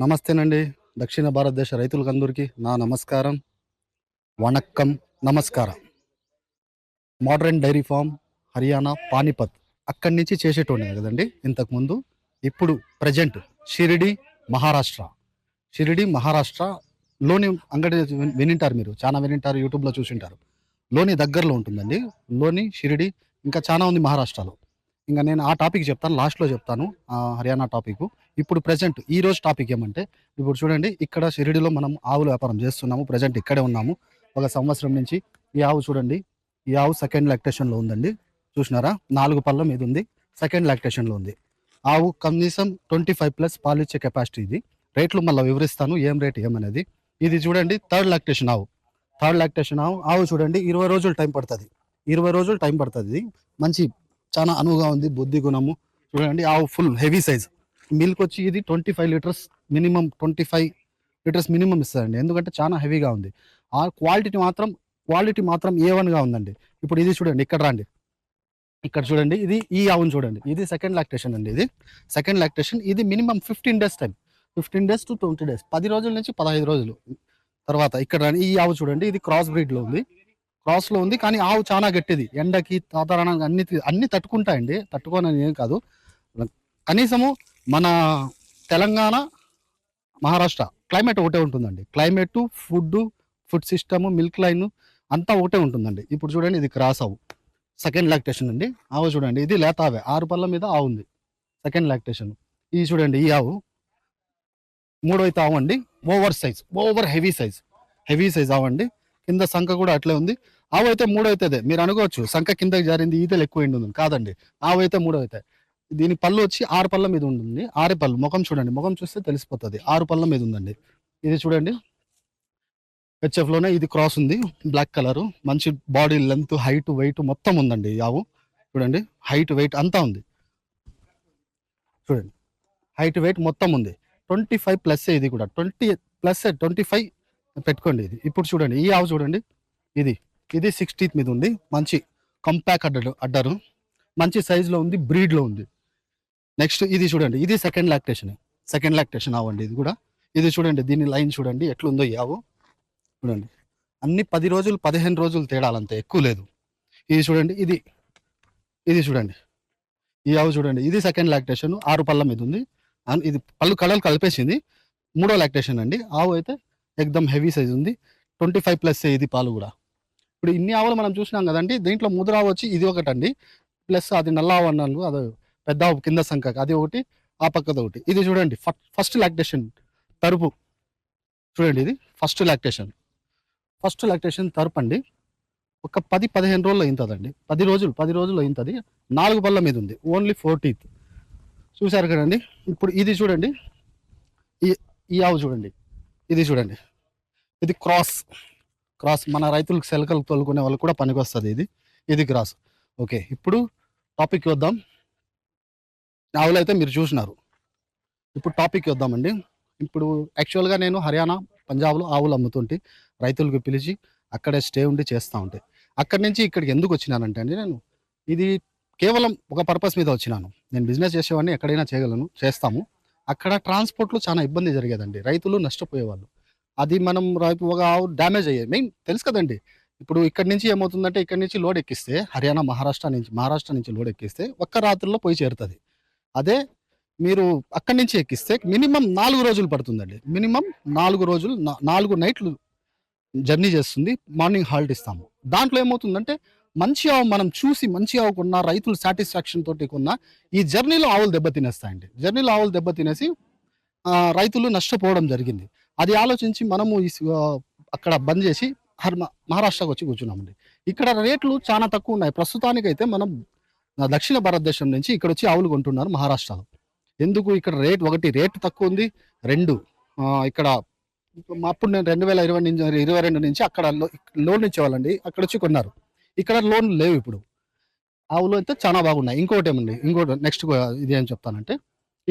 నమస్తేనండి. దక్షిణ భారతదేశ రైతులకందరికీ నా నమస్కారం. వణక్కం. నమస్కారం. Modern dairy farm Haryana Panipat అక్కడి నుంచి చేసేటోనే కదండి ఇంతకుముందు. ఇప్పుడు ప్రజెంట్ షిరిడి మహారాష్ట్ర. షిరిడి మహారాష్ట్ర లోని అంగడి వినింటారు మీరు. చాలా వినింటారు యూట్యూబ్లో చూసింటారు. లోని దగ్గరలో ఉంటుందండి. లోని షిరిడి ఇంకా చాలా ఉంది మహారాష్ట్రలో. ఇంకా నేను ఆ టాపిక్ చెప్తాను లాస్ట్లో చెప్తాను హర్యానా టాపిక్ ఇప్పుడు ప్రజెంట్ ఈ రోజు టాపిక్ ఏమంటే ఇప్పుడు చూడండి ఇక్కడ షిరిడిలో మనం ఆవుల వ్యాపారం చేస్తున్నాము ప్రజెంట్ ఇక్కడే ఉన్నాము. ఒక సంవత్సరం నుంచి ఈ ఆవు చూడండి ఈ ఆవు సెకండ్ లాక్టేషన్లో ఉందండి. చూసినారా? నాలుగు పళ్ళ మీద ఉంది సెకండ్ లాక్టేషన్లో ఉంది. ఆవు కనీసం ట్వంటీ ఫైవ్ ప్లస్ పాలు ఇచ్చే కెపాసిటీ ఇది. రేట్లు మళ్ళీ వివరిస్తాను ఏం రేట్ ఏమనేది ఇది చూడండి థర్డ్ లాక్టేషన్ ఆవు. థర్డ్ లాక్టేషన్ ఆవు ఆవు చూడండి ఇరవై రోజులు టైం పడుతుంది. ఇరవై రోజులు టైం పడుతుంది. మంచి చాలా అనువుగా ఉంది బుద్ధి గుణము. చూడండి ఆవు ఫుల్ హెవీ సైజ్ మిల్క్ వచ్చి ఇది twenty five litres minimum twenty five litres minimum ఇస్తుందండి. ఎందుకంటే చాలా హెవీగా ఉంది. ఆ క్వాలిటీ మాత్రం క్వాలిటీ మాత్రం ఏ వన్గా ఉందండి. ఇప్పుడు ఇది చూడండి ఇక్కడ రండి. ఇక్కడ చూడండి ఇది ఈ ఆవును చూడండి. ఇది సెకండ్ లాక్టేషన్ అండి ఇది. సెకండ్ లాక్టేషన్ ఇది minimum fifteen days time fifteen days to twenty days పది రోజుల నుంచి పదహైదు రోజులు తర్వాత ఇక్కడ ఈ ఆవు చూడండి ఇది క్రాస్ బ్రీడ్లో ఉంది. క్రాస్లో ఉంది కానీ ఆవు చాలా గట్టిది. ఎండకి సాధారణంగా అన్ని అన్ని తట్టుకుంటాయండి. తట్టుకోనని ఏం కాదు. కనీసము మన తెలంగాణ మహారాష్ట్ర క్లైమేట్ ఒకటే ఉంటుందండి. Climate food food system milk line అంతా ఒకటే ఉంటుందండి. ఇప్పుడు చూడండి ఇది క్రాస్ ఆవు. సెకండ్ లాక్టేషన్ అండి. ఆవు చూడండి ఇది లేత ఆవే. ఆరు పళ్ళ మీద ఆవు ఉంది. Second lactation. ఇది చూడండి ఈ ఆవు. మూడవైతే ఆవు అండి. Over size over heavy size. Heavy size ఆవు అండి. కింద సంఖ కూడా అట్లే ఉంది. ఆవు అయితే మూడో అవుతుంది మీరు అనుకోవచ్చు సంఖ కిందకి జారింది ఈతలు ఎక్కువ ఉంటుంది కాదండి. ఆవు అయితే మూడో అవుతాయి దీని పళ్ళు వచ్చి ఆరు పళ్ళ మీద ఉంటుంది ఆరు పళ్ళు. ముఖం చూడండి. ముఖం చూస్తే తెలిసిపోతుంది. ఆరు పళ్ళ మీద ఉందండి. ఇది చూడండి. హెచ్ఎఫ్లోనే ఇది క్రాస్ ఉంది. Black colour. మంచి బాడీ లెంత్ హైట్ వెయిట్ మొత్తం ఉందండి ఈ ఆవు. చూడండి. హైట్ వెయిట్ అంతా ఉంది. చూడండి. హైట్ వెయిట్ మొత్తం ఉంది. ట్వంటీ ఫైవ్ ప్లస్ ఇది కూడా. ట్వంటీ ప్లస్ ట్వంటీ ఫైవ్ పెట్టుకోండి ఇది. ఇప్పుడు చూడండి. ఈ ఆవు చూడండి. ఇది. ఇది సిక్స్టీత్ మీద ఉంది. మంచి కంపాక్ అడ్డరు అడ్డరు. మంచి సైజులో ఉంది బ్రీడ్లో ఉంది. నెక్స్ట్ ఇది చూడండి. ఇది సెకండ్ లాక్టేషన్ సెకండ్ లాక్టేషన్ అవ్వండి ఇది కూడా. ఇది చూడండి దీని లైన్ చూడండి ఎట్లుందో ఈ ఆవు. చూడండి. అన్ని పది రోజులు పదిహేను రోజులు తేడాలంతే ఎక్కువ లేదు. ఇది చూడండి ఇది ఇది చూడండి. ఈ ఆవు చూడండి ఇది సెకండ్ లాక్టేషన్ ఆరు పళ్ళ మీద ఉంది. ఇది పళ్ళు కళలు కలిపేసింది. మూడో లాక్టేషన్ అండి. ఆవు అయితే ఎక్దమ్ హెవీ సైజ్ ఉంది. ట్వంటీ ఫైవ్ ప్లస్ ఇది పాలు కూడా. ఇప్పుడు ఇన్ని ఆవులు మనం చూసినాం కదండి దీంట్లో ముదురావు వచ్చి ఇది ఒకటండి. ప్లస్ అది నల్ల ఆవు అన్నాను అది పెద్ద ఆవు కింద సంఖ అది ఒకటి ఆ పక్కది ఒకటి. ఇది చూడండి ఫస్ట్ లాక్టేషన్ తరుపు. చూడండి ఇది ఫస్ట్ లాక్టేషన్ ఫస్ట్ లాక్టేషన్ తరుపు అండి ఒక పది పదిహేను రోజులు అయింతుందండి. పది రోజులు పది రోజులు అయింతుంది. నాలుగు పళ్ళ మీద ఉంది ఓన్లీ ఫోర్టీత్ చూశారు కదండి? ఇప్పుడు ఇది చూడండి ఈ ఈ ఆవు చూడండి ఇది చూడండి. ఇది క్రాస్ క్రాస్ మన రైతులకు సెలకలు తోలుకునే వాళ్ళకి కూడా పనికొస్తుంది ఇది. ఇది క్రాస్. ఓకే ఇప్పుడు టాపిక్ వద్దాం. ఆవులు అయితే మీరు చూసినారు. ఇప్పుడు టాపిక్ వద్దామండి. ఇప్పుడు యాక్చువల్గా నేను హర్యానా పంజాబ్లో ఆవులు అమ్ముతుంటే రైతులకు పిలిచి అక్కడే స్టే ఉండి చేస్తూ ఉంటే. అక్కడి నుంచి ఇక్కడికి ఎందుకు వచ్చినానంటే అండి నేను ఇది కేవలం ఒక పర్పస్ మీద వచ్చినాను. నేను బిజినెస్ చేసేవాడిని ఎక్కడైనా చేయగలను చేస్తాము. అక్కడ ట్రాన్స్పోర్ట్లో చాలా ఇబ్బంది జరిగేదండి. రైతులు నష్టపోయేవాళ్ళు. అది మనం రేపు ఒక ఆవు డ్యామేజ్ అయ్యేది. మెయిన్ తెలుసు కదండి. ఇప్పుడు ఇక్కడి నుంచి ఏమవుతుందంటే ఇక్కడి నుంచి లోడ్ ఎక్కిస్తే హర్యానా మహారాష్ట్ర నుంచి మహారాష్ట్ర నుంచి లోడ్ ఎక్కిస్తే ఒక్క రాత్రిలో పోయి చేరుతుంది. అదే మీరు అక్కడి నుంచి ఎక్కిస్తే మినిమం నాలుగు రోజులు పడుతుందండి. మినిమం నాలుగు రోజులు నాలుగు నైట్లు జర్నీ చేస్తుంది. మార్నింగ్ హాల్ట్ ఇస్తాము. దాంట్లో ఏమవుతుందంటే మంచి ఆవు మనం చూసి మంచి ఆవు కొన్న రైతులు సాటిస్ఫాక్షన్ తోటి కొన్న ఈ జర్నీలో ఆవులు దెబ్బ తినేస్తాయండి. జర్నీలో ఆవులు దెబ్బ తినేసి రైతులు నష్టపోవడం జరిగింది. అది ఆలోచించి మనము అక్కడ బంద్ చేసి మహారాష్ట్రకు వచ్చి కూర్చున్నామండి. ఇక్కడ రేట్లు చాలా తక్కువ ఉన్నాయి. ప్రస్తుతానికైతే మనం దక్షిణ భారతదేశం నుంచి ఇక్కడ వచ్చి ఆవులు కొంటున్నారు మహారాష్ట్రలో. ఎందుకు ఇక్కడ రేట్ ఒకటి రేట్ తక్కువ ఉంది? రెండు ఇక్కడ అప్పుడు నేను రెండు వేల ఇరవై నుంచి ఇరవై రెండు నుంచి అక్కడ లోన్ ఇచ్చేవాళ్ళండి. అక్కడ వచ్చి కొన్నారు. ఇక్కడ లోన్ లేవు ఇప్పుడు. ఆవులు అయితే చాలా బాగున్నాయి. ఇంకోటి ఏమండి ఇంకోటి నెక్స్ట్ ఇది ఏం చెప్తానంటే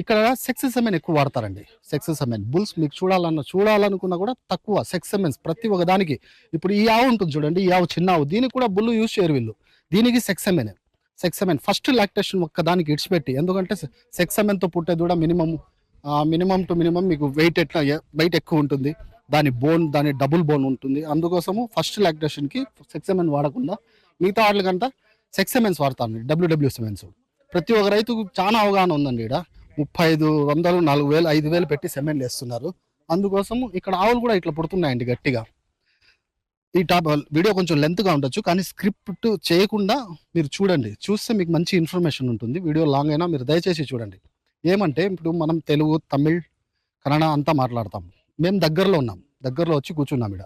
ఇక్కడ సెక్స్ సెమెన్ ఎక్కువ వాడతారండి. సెక్స్ సెమెన్ బుల్స్ మీకు చూడాలన్న చూడాలనుకున్నా కూడా తక్కువ సెక్స్ సెమెన్స్ ప్రతి ఒక్క దానికి ఇప్పుడు ఈ ఆవు ఉంటుంది చూడండి ఈ ఆవు చిన్న ఆవు. దీనికి కూడా బుల్లు యూజ్ చేయరు వీళ్ళు. దీనికి sex semen sex semen first lactation ఒక్క దానికి ఇడిచిపెట్టి ఎందుకంటే సెక్స్ సెమెన్తో పుట్టేది కూడా మినిమం మినిమం టు మినిమం మీకు వెయిట్ ఎట్లా వెయిట్ ఎక్కువ ఉంటుంది. దాని బోన్ దాని డబుల్ బోన్ ఉంటుంది. అందుకోసము ఫస్ట్ లాక్టేషన్కి సెక్సెమెన్ వాడకుండా మిగతా వాటికంతా సెక్సెమెన్స్ వాడతాను డబ్ల్యూడబ్ల్యూ సెమెన్స్ ప్రతి ఒక్క రైతుకు చాలా అవగాహన ఉందండి ఇక్కడ ముప్పై ఐదు వందలు నాలుగు వేలు ఐదు వేలు పెట్టి సెమెంట్ వేస్తున్నారు. అందుకోసం ఇక్కడ ఆవులు కూడా ఇట్లా పుడుతున్నాయండి గట్టిగా. ఈ టాప్ వీడియో కొంచెం లెంత్గా ఉండొచ్చు కానీ స్క్రిప్ట్ చేయకుండా మీరు చూడండి. చూస్తే మీకు మంచి ఇన్ఫర్మేషన్ ఉంటుంది. వీడియో లాంగ్ అయినా మీరు దయచేసి చూడండి. ఏమంటే ఇప్పుడు మనం తెలుగు తమిళ్ కన్నడ అంతా మాట్లాడతాం. మేము దగ్గరలో ఉన్నాం. దగ్గరలో వచ్చి కూర్చున్నాం ఇక్కడ.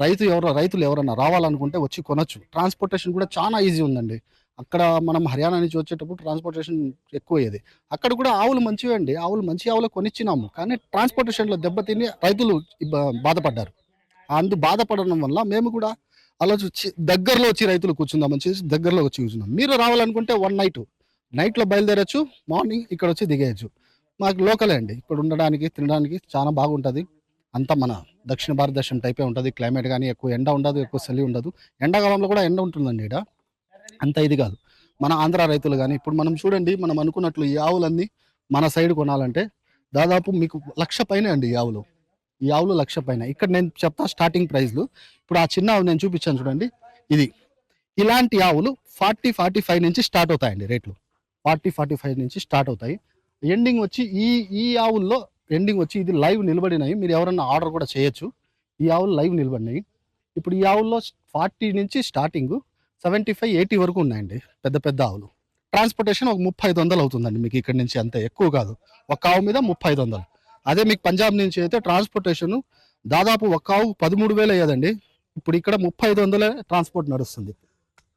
రైతు ఎవరో రైతులు ఎవరన్నా రావాలనుకుంటే వచ్చి కొనొచ్చు. ట్రాన్స్పోర్టేషన్ కూడా చాలా ఈజీ ఉందండి. అక్కడ మనం హర్యానా నుంచి వచ్చేటప్పుడు ట్రాన్స్పోర్టేషన్ ఎక్కువ అయ్యేది అక్కడ కూడా ఆవులు మంచివి అండి. ఆవులు మంచి ఆవులు కొనిచ్చినాము. కానీ ట్రాన్స్పోర్టేషన్లో దెబ్బతిని రైతులు బాధపడ్డారు. అందు బాధపడడం వల్ల మేము కూడా అలా వచ్చి దగ్గరలో వచ్చి రైతులు కూర్చుందామని చేసి దగ్గరలో వచ్చి కూర్చుందాం మీరు రావాలనుకుంటే వన్ నైట్ నైట్లో బయలుదేరచ్చు. మార్నింగ్ ఇక్కడ వచ్చి దిగేయచ్చు. మాకు లోకలే అండి. ఇక్కడ ఉండడానికి తినడానికి చాలా బాగుంటుంది. అంతా మన దక్షిణ భారతదేశం టైపే ఉంటుంది. క్లైమేట్ కానీ ఎక్కువ ఎండ ఉండదు ఎక్కువ చలి ఉండదు. ఎండాకాలంలో కూడా ఎండ ఉంటుందండి ఇక్కడ అంత ఇది కాదు. మన ఆంధ్ర రైతులు కానీ ఇప్పుడు మనం చూడండి మనం అనుకున్నట్లు ఈ ఆవులన్నీ మన సైడ్ కొనాలంటే దాదాపు మీకు లక్ష పైన అండి ఈ ఆవులు. ఈ ఆవులు లక్ష పైన. ఇక్కడ నేను చెప్తా స్టార్టింగ్ ప్రైస్లు ఇప్పుడు ఆ చిన్న ఆవు నేను చూపించాను చూడండి. ఇది. ఇలాంటి ఆవులు ఫార్టీ ఫార్టీ ఫైవ్ నుంచి స్టార్ట్ అవుతాయండి రేట్లు. ఫార్టీ ఫార్టీ ఫైవ్ నుంచి స్టార్ట్ అవుతాయి. ఎండింగ్ వచ్చి ఈ ఈ ఆవుల్లో ఎండింగ్ వచ్చి ఇది లైవ్ నిలబడినాయి. మీరు ఎవరన్నా ఆర్డర్ కూడా చేయొచ్చు. ఈ ఆవులు లైవ్ నిలబడినాయి. ఇప్పుడు ఈ ఆవుల్లో ఫార్టీ నుంచి స్టార్టింగ్ సెవెంటీ ఫైవ్ ఎయిటీ వరకు ఉన్నాయండి. పెద్ద పెద్ద ఆవులు. ట్రాన్స్పోర్టేషన్ ఒక ముప్పై ఐదు వందలు అవుతుందండి మీకు ఇక్కడ నుంచి అంతే ఎక్కువ కాదు. ఒక ఆవు మీద ముప్పై ఐదు వందలు. అదే మీకు పంజాబ్ నుంచి అయితే ట్రాన్స్పోర్టేషన్ దాదాపు ఒక ఆవు పదమూడు వేలు అయ్యేదండి. ఇప్పుడు ఇక్కడ ముప్పై ఐదు వందలే ట్రాన్స్పోర్ట్ నడుస్తుంది.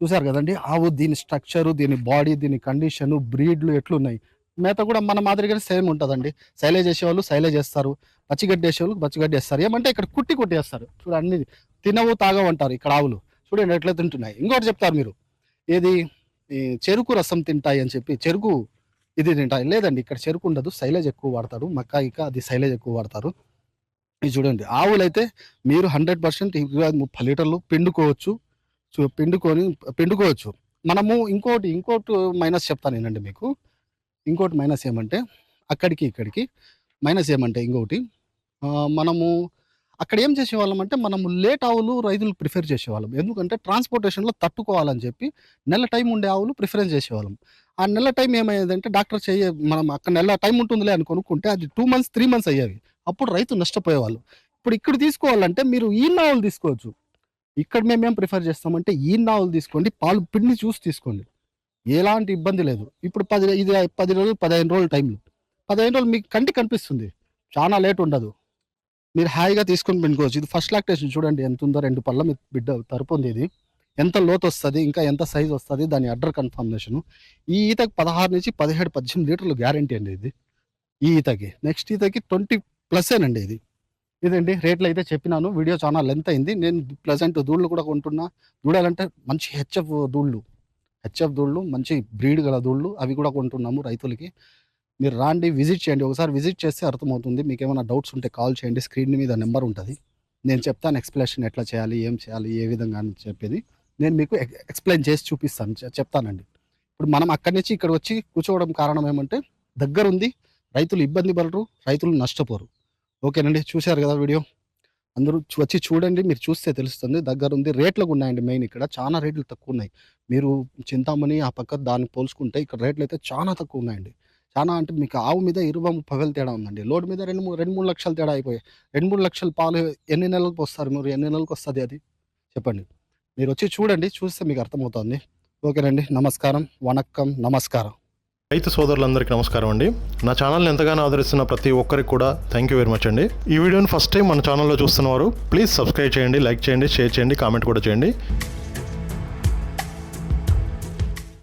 చూసారు కదండి? ఆవు దీని స్ట్రక్చరు దీని బాడీ దీని కండిషను బ్రీడ్లు ఎట్లున్నాయి? మేత కూడా మన మాదిరిగానే సేమ్ ఉంటుందండి. సైలేజ్ చేసేవాళ్ళు సైలేజ్ చేస్తారు. పచ్చిగడ్డి వేసేవాళ్ళు పచ్చిగడ్డి వేస్తారు. ఏమంటే ఇక్కడ కుట్టి కొట్టేస్తారు. చూడండి తినవు తాగవు అంటారు ఇక్కడ ఆవులు. చూడండి ఎట్లా తింటున్నాయి ఇంకోటి చెప్తారు మీరు. ఏది? ఈ చెరుకు రసం తింటాయి అని చెప్పి చెరుకు ఇది తింటాయి. లేదండి ఇక్కడ చెరుకు ఉండదు. సైలేజ్ ఎక్కువ వాడతారు. మక్కా ఇక అది సైలేజ్ ఎక్కువ వాడతారు. ఇది చూడండి. ఆవులైతే మీరు హండ్రెడ్ పర్సెంట్ ముప్పై లీటర్లు పిండుకోవచ్చు. చూ- పిండుకొని పిండుకోవచ్చు. మనము ఇంకోటి ఇంకోటి మైనస్ చెప్తాను నేనండి మీకు. ఇంకోటి మైనస్ ఏమంటే అక్కడికి ఇక్కడికి మైనస్ ఏమంటే ఇంకొకటి మనము అక్కడ ఏం చేసేవాళ్ళం అంటే మనము లేట్ ఆవులు రైతులు ప్రిఫర్ చేసేవాళ్ళం. ఎందుకంటే ట్రాన్స్పోర్టేషన్లో తట్టుకోవాలని చెప్పి నెల టైం ఉండే ఆవులు ప్రిఫరెన్స్ చేసేవాళ్ళం. ఆ నెల టైం ఏమయ్యేదంటే డాక్టర్ చేయ మనం అక్కడ నెల టైం ఉంటుందిలే అని కొనుక్కుంటే అది టూ మంత్స్ త్రీ మంత్స్ అయ్యేవి. అప్పుడు రైతు నష్టపోయేవాళ్ళు. ఇప్పుడు ఇక్కడ తీసుకోవాలంటే మీరు ఈ నావులు తీసుకోవచ్చు. ఇక్కడ మేమేం ప్రిఫర్ చేస్తామంటే ఈ నావులు తీసుకోండి పాలు పిండి చూసి తీసుకోండి. ఎలాంటి ఇబ్బంది లేదు. ఇప్పుడు పది ఇది పది రోజులు పదిహేను రోజులు టైంలో. పదిహేను రోజులు మీకు కంటికి కనిపిస్తుంది. చాలా లేట్ ఉండదు. మీరు హాయిగా తీసుకొని పెట్టుకోవచ్చు. ఇది ఫస్ట్ లాక్టేషన్ చూడండి ఎంత ఉందో రెండు పళ్ళ మీద బిడ్డ తరుపు ఉంది ఇది. ఎంత లోతు వస్తుంది ఇంకా ఎంత సైజ్ వస్తుంది దాని అడ్డర్ కన్ఫర్మేషన్ ఈ ఈతకి పదహారు నుంచి పదిహేడు పద్దెనిమిది లీటర్లు గ్యారంటీ అండి ఇది. ఈ ఈతకి. నెక్స్ట్ ఈతకి ట్వంటీ ప్లసేనండి ఇది. ఇదండి రేట్లు అయితే చెప్పినాను. వీడియో చాలా లెంత్ అయింది. నేను ప్లెజెంట్ దూళ్ళు కూడా కొంటున్నా. దూడాలంటే మంచి హెచ్ఎఫ్ దూళ్ళు. హెచ్ఎఫ్ దూళ్ళు మంచి బ్రీడ్ గల దూళ్ళు అవి కూడా కొంటున్నాము రైతులకి. మీరు రాండి విజిట్ చేయండి. ఒకసారి విజిట్ చేస్తే అర్థమవుతుంది. మీకు ఏమైనా డౌట్స్ ఉంటే కాల్ చేయండి. స్క్రీన్ మీద నెంబర్ ఉంటుంది. నేను చెప్తాను ఎక్స్ప్లెనేషన్ ఎట్లా చేయాలి ఏం చేయాలి ఏ విధంగా అని చెప్పేది. నేను మీకు ఎక్- ఎక్స్ప్లెయిన్ చేసి చూపిస్తాను. చెప్తానండి. ఇప్పుడు మనం అక్కడి నుంచి ఇక్కడ వచ్చి కూర్చోవడం కారణం ఏమంటే దగ్గర ఉంది రైతులు ఇబ్బంది పడరు రైతులు నష్టపోరు. ఓకేనండి చూశారు కదా వీడియో? అందరూ వచ్చి చూడండి మీరు చూస్తే తెలుస్తుంది. దగ్గర ఉంది రేట్లకు ఉన్నాయండి మెయిన్ ఇక్కడ. చాలా రేట్లు తక్కువ ఉన్నాయి. మీరు చింతామణి ఆ పక్క దాన్ని పోల్చుకుంటే ఇక్కడ రేట్లు అయితే చాలా తక్కువ ఉన్నాయండి. చాలా అంటే మీకు ఆవు మీద ఇరవై ముప్పై వేలు తేడా ఉందండి. లోడ్ మీద రెండు మూడు రెండు మూడు లక్షలు తేడా అయిపోయాయి. రెండు మూడు లక్షల పాలు ఎన్ని నెలలకు వస్తారు మీరు? ఎన్ని నెలలకు వస్తుంది అది? చెప్పండి. మీరు వచ్చి చూడండి చూస్తే మీకు అర్థమవుతుంది. ఓకేనండి నమస్కారం వణక్కం నమస్కారం. రైతు సోదరులందరికీ నమస్కారం అండి. నా ఛానల్ని ఎంతగానో ఆదరిస్తున్న ప్రతి ఒక్కరికి కూడా థ్యాంక్ యూ వెరీ మచ్ అండి. ఈ వీడియోని ఫస్ట్ టైం మన ఛానల్లో చూస్తున్నవారు ప్లీజ్ సబ్స్క్రైబ్ చేయండి లైక్ చేయండి షేర్ చేయండి కామెంట్ కూడా చేయండి.